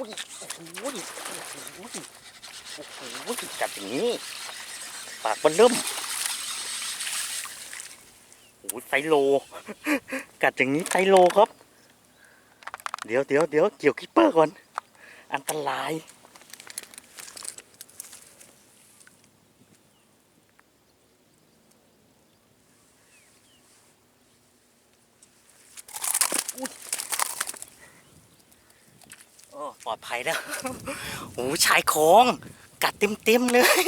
อุ้ยโอ้โหดิโอ้โหดิโอ้โหดิจับอย่างนี้ ปากมันเริ่มโอ้โหไซโล กัดอย่างนี้ไซโลครับ เดี๋ยวเดี๋ยวเดี๋ยวเกี่ยวคิปเปอร์ก่อน อันตราย ปลอดภัยแล้วโอ้ชายโครงกัดเต็มเต็มๆเลย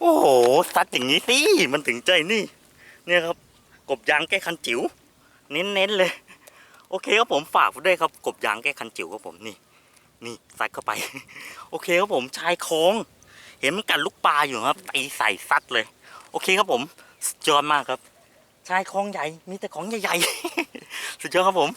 โอ้โหซัดอย่างนี้สิมันถึงใจนี่ เนี่ยครับ กบยางแก้คันจิ๋วเน้นๆเลย โอเคครับผมฝากด้วยครับ กบยางแก้คันจิ๋วครับผมนี่ นี่ซัดเข้าไป โอเคครับผมชายโครงเห็นมันกัดลูกปลาอยู่ครับตีใส่ซัดเลย โอเคครับผมสุดยอดมากครับ ชายโครงใหญ่มีแต่ของใหญ่ๆสุดยอดครับผม